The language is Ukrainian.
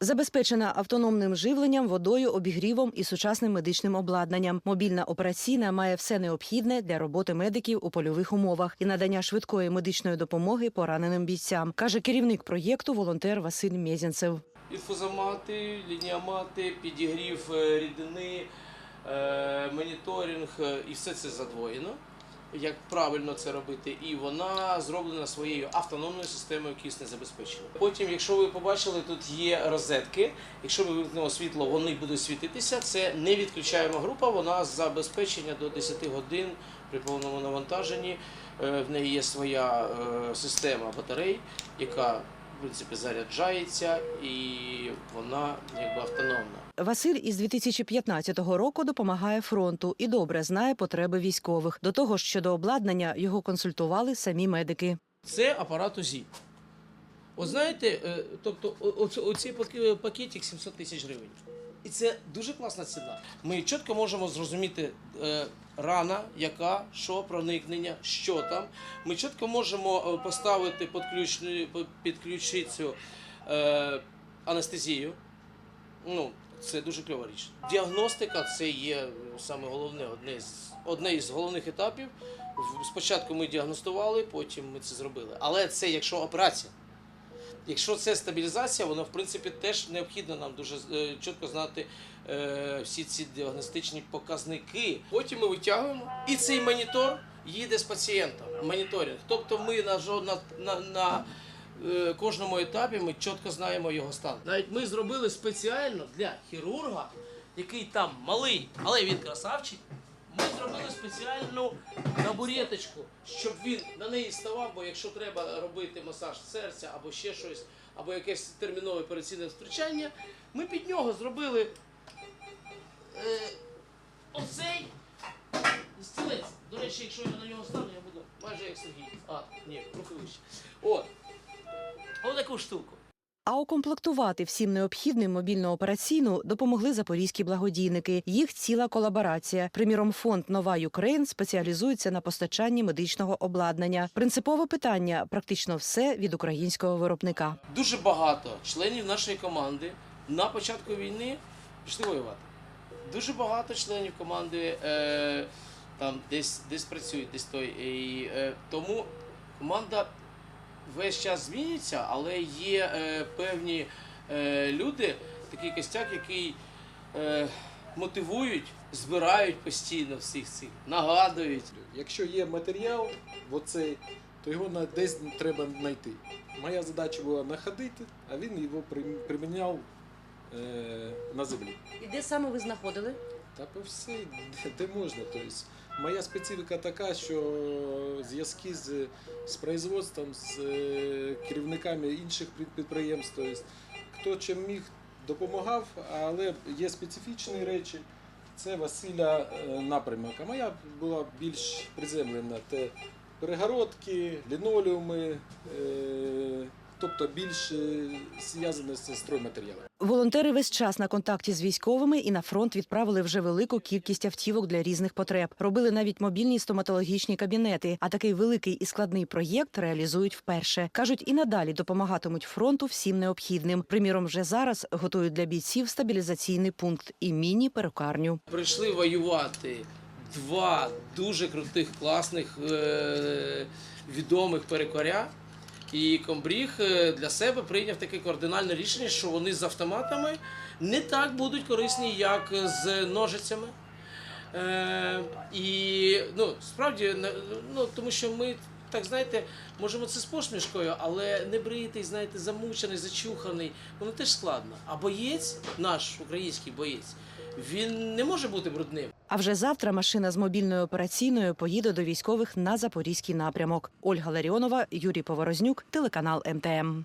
Забезпечена автономним живленням, водою, обігрівом і сучасним медичним обладнанням. Мобільна операційна має все необхідне для роботи медиків у польових умовах і надання швидкої медичної допомоги пораненим бійцям, каже керівник проєкту волонтер Василь Мєзінцев. Інфузомати, лініамати, підігрів е, рідини, е, моніторинг е, і все це задвоєно. Як правильно це робити, і вона зроблена своєю автономною системою киснезабезпечення. Потім, якщо ви побачили, тут є розетки. Якщо ми вимкнемо світло, вони будуть світитися. Це не відключаємо група, вона забезпечення до 10 годин при повному навантаженні. Е, В неї є своя е, система батарей, яка в принципі заряджається і вона якби автономна. Василь із 2015 року допомагає фронту і добре знає потреби військових. До того ж, щодо обладнання його консультували самі медики. Це апарат УЗІ. От знаєте, е, тобто оцей пакетик 700 тисяч гривень. І це дуже класна ціна. Ми чітко можемо зрозуміти е, рана, яка, що проникнення, що там. Ми чітко можемо е, поставити під ключ- під ключицю е, анестезію. Ну, це дуже кльова річ. Діагностика це є е, саме головне, одне з одне із головних етапів. Спочатку ми діагностували, потім ми це зробили. Але це якщо операція. Якщо це стабілізація, воно в принципі теж необхідно нам дуже е, чітко знати е, всі ці діагностичні показники. Потім ми витягуємо, і цей монітор їде з пацієнтом. Моніторинг. Тобто ми на жо- на, на, на е, кожному етапі ми чітко знаємо його стан. Навіть ми зробили спеціально для хірурга, який там малий, але він красавчик. Ми зробили спеціальну табуреточку, щоб він на неї ставав, бо якщо треба робити масаж серця або ще щось, або якесь термінове операційне втручання, ми під нього зробили е, оцей стілець. До речі, якщо я на нього стану, я буду майже як Сергій. А, ні, трохи вище. От. Отаку штуку. А укомплектувати всім необхідним мобільну операційну допомогли запорізькі благодійники. Їх ціла колаборація. Приміром, фонд Нова Юкрейн спеціалізується на постачанні медичного обладнання. Принципове питання практично все від українського виробника. Дуже багато членів нашої команди на початку війни пішли воювати. Дуже багато членів команди е, там десь, десь працюють, десь той. І, е, тому команда весь час змінюється, але є е, певні е, люди, такий костяк, який е, мотивують, збирають постійно всіх цих, нагадують. Якщо є матеріал, оцей, то його на- десь треба знайти. Моя задача була находити, а він його прим- приміняв е, на землі. І де саме ви знаходили? Та по все, де, де можна. Тобто, моя специфіка така, що зв'язки з, з производством, з е, керівниками інших підприємств, хто чим міг, допомагав, але є специфічні речі. Це Василя е, напрямок. А моя була більш приземлена. Це перегородки, лінолеуми, е, тобто більш е, зв'язане з стройматеріалами. Волонтери весь час на контакті з військовими і на фронт відправили вже велику кількість автівок для різних потреб. Робили навіть мобільні стоматологічні кабінети. А такий великий і складний проєкт реалізують вперше. кажуть, і надалі допомагатимуть фронту всім необхідним. Приміром, вже зараз готують для бійців стабілізаційний пункт і міні-перукарню. прийшли воювати два дуже крутих, класних, е- відомих перекоря. І комбріг е, для себе прийняв таке кардинальне рішення, що вони з автоматами не так будуть корисні, як з ножицями. Е, і ну, справді, ну, тому що ми, так знаєте, можемо це з посмішкою, але не бритий, знаєте, замучений, зачуханий, воно теж складно. А боєць, наш український боєць, він не може бути брудним. А вже завтра машина з мобільною операційною поїде до військових на запорізький напрямок. Ольга Ларіонова, Юрій Поворознюк, телеканал МТМ.